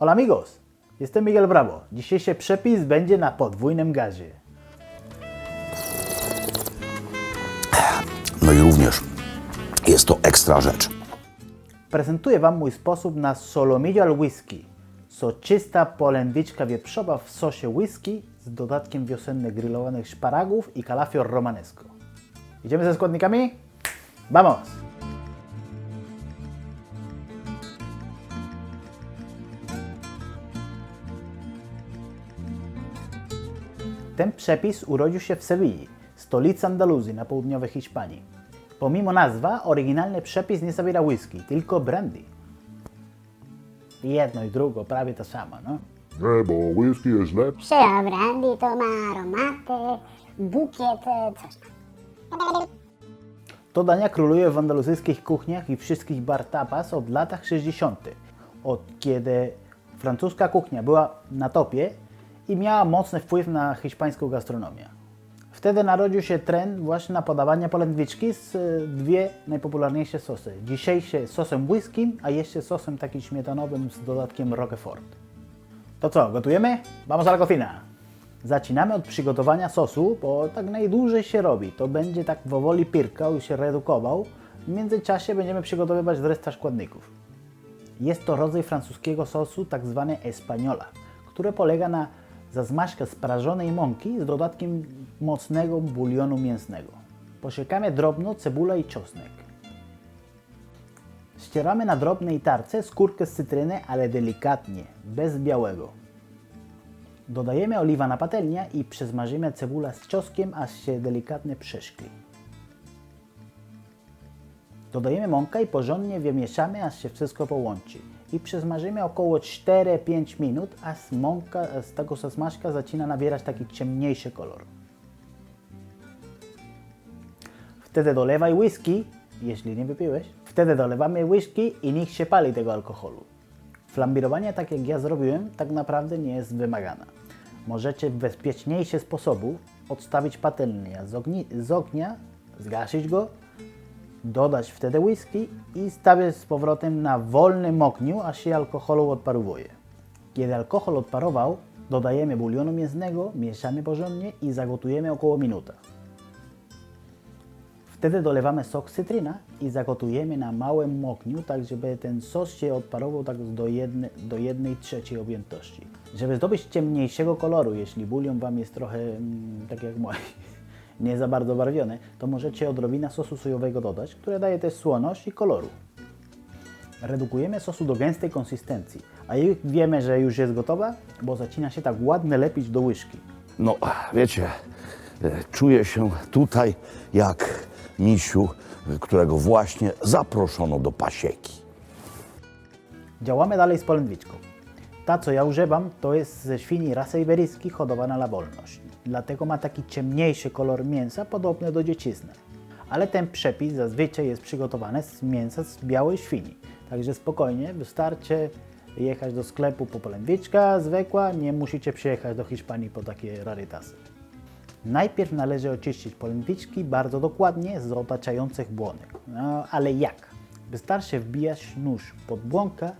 Hola amigos, jestem Miguel Bravo. Dzisiejszy przepis będzie na podwójnym gazie. No i również jest to ekstra rzecz. Prezentuję Wam mój sposób na solomillo al whisky. Soczysta polędwiczka wieprzowa w sosie whisky z dodatkiem wiosennych grillowanych szparagów i kalafior romanesco. Idziemy ze składnikami? Vamos! Ten przepis urodził się w Sewilli, stolicy Andaluzji na południowej Hiszpanii. Pomimo nazwa, oryginalny przepis nie zawiera whisky, tylko brandy. Jedno i drugo prawie to samo, no? Nie, bo whisky jest lepszy. A brandy to ma aromaty, bukiet, e, coś tam. To dania króluje w andaluzyjskich kuchniach i wszystkich bar tapas od latach 60. Od kiedy francuska kuchnia była na topie i miała mocny wpływ na hiszpańską gastronomię. Wtedy narodził się trend właśnie na podawanie polędwiczki z e, dwie najpopularniejsze sosy. Dzisiejsze sosem whisky, a jeszcze sosem takim śmietanowym z dodatkiem Roquefort. To co, gotujemy? Vamos a la cocina! Zaczynamy od przygotowania sosu, bo tak najdłużej się robi. To będzie tak powoli pirkał i się redukował. W międzyczasie będziemy przygotowywać resztę składników. Jest to rodzaj francuskiego sosu, tak zwany española, który polega na zazmażkę sprażonej mąki z dodatkiem mocnego bulionu mięsnego. Posiekamy drobno cebulę i czosnek. Ścieramy na drobnej tarce skórkę z cytryny, ale delikatnie, bez białego. Dodajemy oliwa na patelnię i przesmażymy cebulę z czosnkiem, aż się delikatnie przeszkli. Dodajemy mąkę i porządnie wymieszamy, aż się wszystko połączy. I przesmażymy około 4-5 minut, aż mąka z tego smażka zaczyna nabierać taki ciemniejszy kolor. Wtedy dolewaj whisky, jeśli nie wypiłeś. Wtedy dolewamy whisky i niech się pali tego alkoholu. Flambirowanie, tak jak ja zrobiłem, tak naprawdę nie jest wymagane. Możecie w bezpieczniejszy sposób odstawić patelnię z, ogni- z ognia, zgasić go, dodać wtedy whisky i stawiać z powrotem na wolnym ogniu, aż się alkoholu odparowuje. Kiedy alkohol odparował, dodajemy bulionu mięsnego, mieszamy porządnie i zagotujemy około minuty. Wtedy dolewamy sok cytryna i zagotujemy na małym ogniu, tak żeby ten sos się odparował tak do, jedne, do jednej trzeciej objętości. Żeby zdobyć ciemniejszego koloru, jeśli bulion Wam jest trochę mm, tak jak mój, nie za bardzo barwiony, to możecie odrobinę sosu sojowego dodać, które daje też słoność i koloru. Redukujemy sosu do gęstej konsystencji, a już wiemy, że już jest gotowa, bo zaczyna się tak ładnie lepić do łyżki. No, wiecie, e, czuję się tutaj jak misiu, e, którego właśnie zaproszono do pasieki. Działamy dalej z polędwiczką. Ta, co ja używam, to jest ze świni rasy iberyjskiej hodowana na wolność. Dlatego ma taki ciemniejszy kolor mięsa, podobny do dziecizny. Ale ten przepis zazwyczaj jest przygotowany z mięsa z białej świni. Także spokojnie, wystarczy jechać do sklepu po polędwiczka zwykła, nie musicie przyjechać do Hiszpanii po takie rarytasy. Najpierw należy oczyścić polędwiczki bardzo dokładnie z otaczających błonek. No, ale jak? Wystarczy wbijać nóż pod błonkę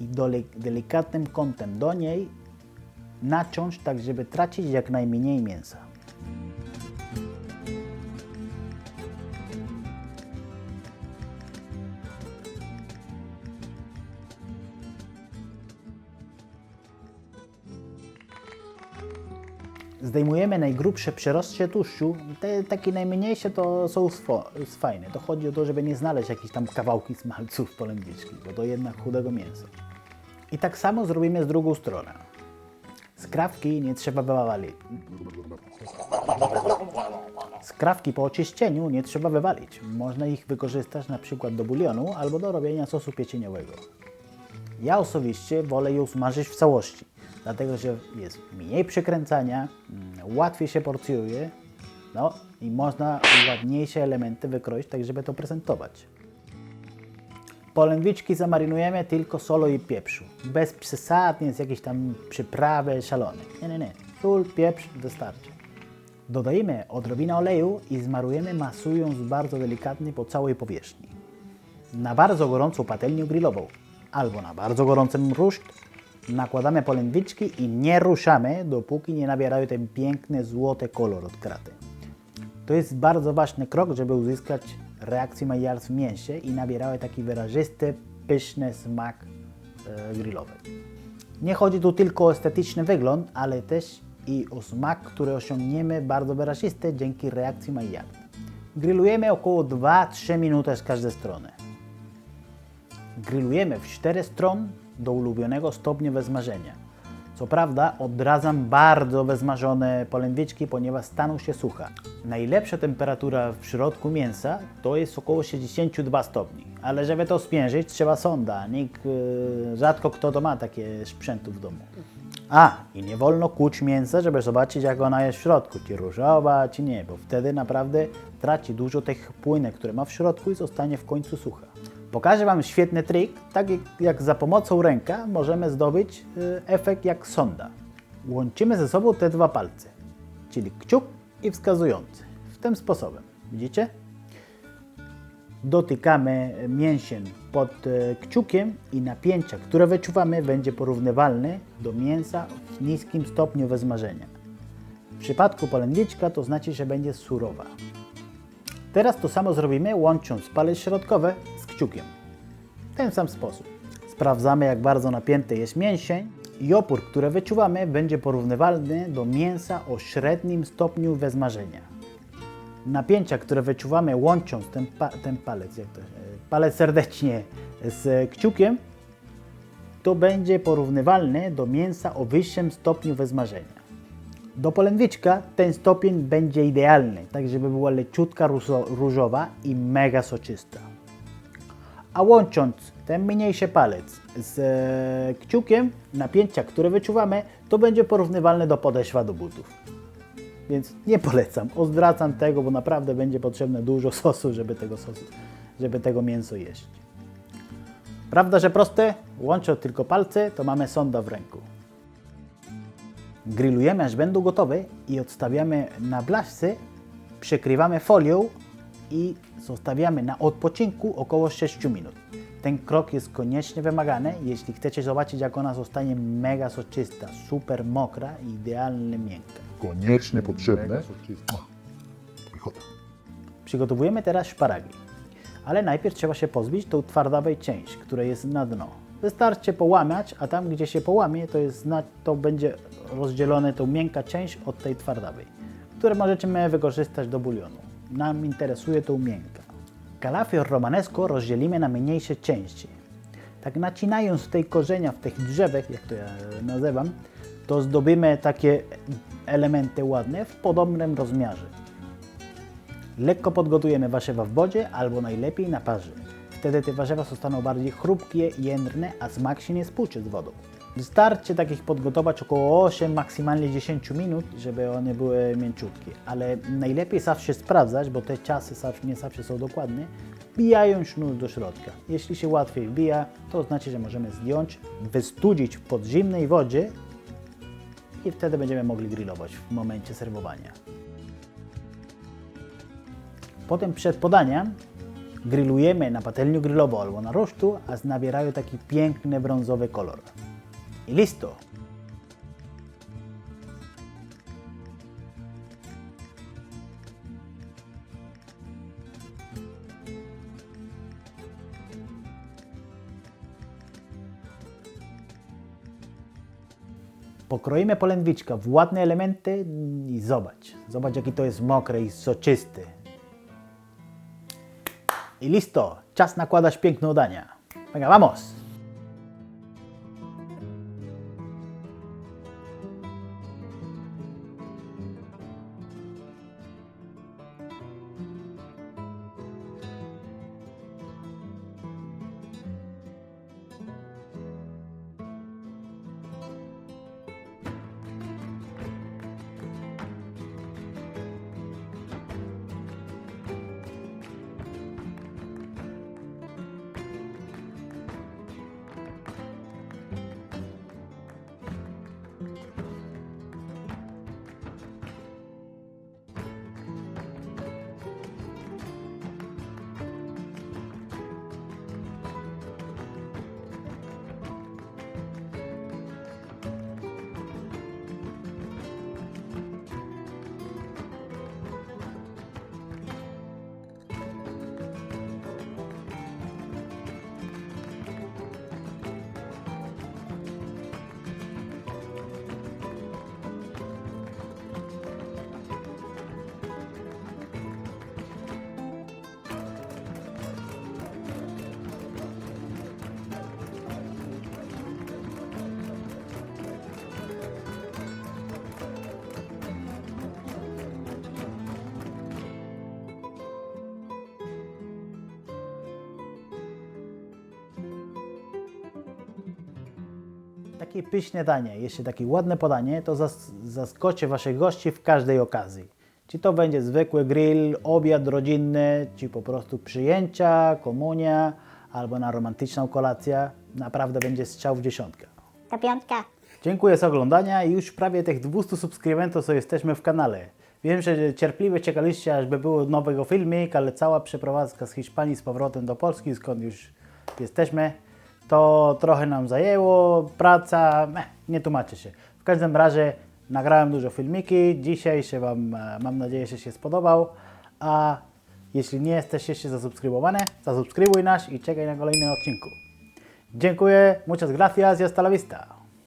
i delikatnym kątem do niej naciąć tak, żeby tracić jak najmniej mięsa. Zdejmujemy najgrubsze przerostsze tłuszczu. Te takie najmniejsze to są fajne. To chodzi o to, żeby nie znaleźć jakichś tam kawałki smalców polędwiczki, bo to jednak chudego mięsa. I tak samo zrobimy z drugą stroną. Skrawki nie trzeba wywalić. Skrawki po oczyszczeniu nie trzeba wywalić. Można ich wykorzystać na przykład do bulionu albo do robienia sosu pieczeniowego. Ja osobiście wolę ją smażyć w całości, dlatego że jest mniej przekręcania, mm, łatwiej się porcjuje, no i można ładniejsze elementy wykroić, tak żeby to prezentować. Polędwiczki zamarynujemy tylko solo i pieprzu, bez przesadnie z jakiejś tam przyprawy szalonej. Nie, nie, nie. Sól, pieprz wystarczy. Dodajemy odrobinę oleju i zmarujemy masując bardzo delikatnie po całej powierzchni. Na bardzo gorącą patelnię grillową albo na bardzo gorącym ruszt nakładamy polędwiczki i nie ruszamy, dopóki nie nabierają ten piękny, złoty kolor od kraty. To jest bardzo ważny krok, żeby uzyskać reakcję Maillard w mięsie i nabierały taki wyrazisty, pyszny smak e, grillowy. Nie chodzi tu tylko o estetyczny wygląd, ale też i o smak, który osiągniemy bardzo wyrazisty dzięki reakcji Maillard. Grillujemy około 2-3 minuty z każdej strony. Grillujemy w 4 stron do ulubionego stopnia wezmażenia. Co prawda odradzam bardzo wezmażone polędwiczki, ponieważ staną się suche. Najlepsza temperatura w środku mięsa to jest około 62 stopni. Ale żeby to spiężyć trzeba sonda. Nikt, yy, rzadko kto to ma takie sprzętu w domu. A, i nie wolno kuć mięsa, żeby zobaczyć jak ona jest w środku, czy różowa, czy nie, bo wtedy naprawdę traci dużo tych płynek, które ma w środku i zostanie w końcu sucha. Pokażę Wam świetny trik, tak jak- za pomocą ręka możemy zdobyć y, efekt jak sonda. Łączymy ze sobą te dwa palce, czyli kciuk i wskazujący. W tym sposobem. Widzicie? Dotykamy mięsiem pod e, kciukiem i napięcia, które wyczuwamy, będzie porównywalne do mięsa w niskim stopniu wezmażenia. W przypadku polędwiczka to znaczy, że będzie surowa. Teraz to samo zrobimy łącząc palec środkowy z kciukiem. W ten sam sposób. Sprawdzamy jak bardzo napięty jest mięsień i opór, który wyczuwamy będzie porównywalny do mięsa o średnim stopniu wezmażenia. Napięcia, które wyczuwamy łącząc ten, pa, ten palec, jak to, palec serdecznie z kciukiem, to będzie porównywalne do mięsa o wyższym stopniu wezmażenia. Do polędwiczka ten stopień będzie idealny, tak żeby była leciutka różo- różowa i mega soczysta. A łącząc ten mniejszy palec z e, kciukiem, napięcia, które wyczuwamy, to będzie porównywalne do podeszwa do butów. Więc nie polecam, odwracam tego, bo naprawdę będzie potrzebne dużo sosu, żeby tego sosu, żeby tego mięso jeść. Prawda, że proste? Łącząc tylko palce, to mamy sonda w ręku. Grillujemy aż będą gotowe i odstawiamy na blaszce, przykrywamy folią i zostawiamy na odpoczynku około 6 minut. Ten krok jest koniecznie wymagany, jeśli chcecie zobaczyć jak ona zostanie mega soczysta, super mokra i idealnie miękka. Koniecznie potrzebne. Pychota. Przygotowujemy teraz szparagi, ale najpierw trzeba się pozbyć tą twardawej część, która jest na dno. Wystarczy połamać, a tam gdzie się połamie, to, jest, to będzie rozdzielone tą miękka część od tej twardawej, które możemy wykorzystać do bulionu. Nam interesuje tą miękka. Kalafior romanesco rozdzielimy na mniejsze części. Tak nacinając tej korzenia w tych drzewach, jak to ja nazywam, to zdobimy takie elementy ładne w podobnym rozmiarze. Lekko podgotujemy warzywa w wodzie albo najlepiej na parze. Wtedy te warzywa zostaną bardziej chrupkie jędrne, a smak się nie spłuczy z wodą. Wystarczy takich podgotować około 8, maksymalnie 10 minut, żeby one były mięciutkie. Ale najlepiej zawsze sprawdzać, bo te czasy nie zawsze są dokładne, wbijając sznur do środka. Jeśli się łatwiej wbija, to znaczy, że możemy zdjąć, wystudzić w podzimnej wodzie i wtedy będziemy mogli grillować w momencie serwowania. Potem przed podaniem grillujemy na patelniu grillową albo na rosztu, aż nabierają taki piękny brązowy kolor. I listo! Pokroimy polędwiczka w ładne elementy i zobacz. Zobacz jaki to jest mokry i soczysty. I listo, czas nakładać piękne dania. Venga, vamos! Takie pyszne danie, jeśli takie ładne podanie, to zas zaskoczy Waszych gości w każdej okazji. Czy to będzie zwykły grill, obiad rodzinny, czy po prostu przyjęcia, komunia, albo na romantyczną kolację, naprawdę będzie strzał w dziesiątkę. To piątka. Dziękuję za oglądanie i już prawie tych 200 subskrybentów, co jesteśmy w kanale. Wiem, że cierpliwie czekaliście, ażby było nowego filmik, ale cała przeprowadzka z Hiszpanii z powrotem do Polski, skąd już jesteśmy, to trochę nam zajęło, praca, meh, nie tłumaczę się. W każdym razie nagrałem dużo filmiki, dzisiaj się Wam, e, mam nadzieję, że się spodobał, a jeśli nie jesteś jeszcze zasubskrybowane, zasubskrybuj nas i czekaj na kolejny odcinku. Dziękuję, muchas gracias y hasta la vista.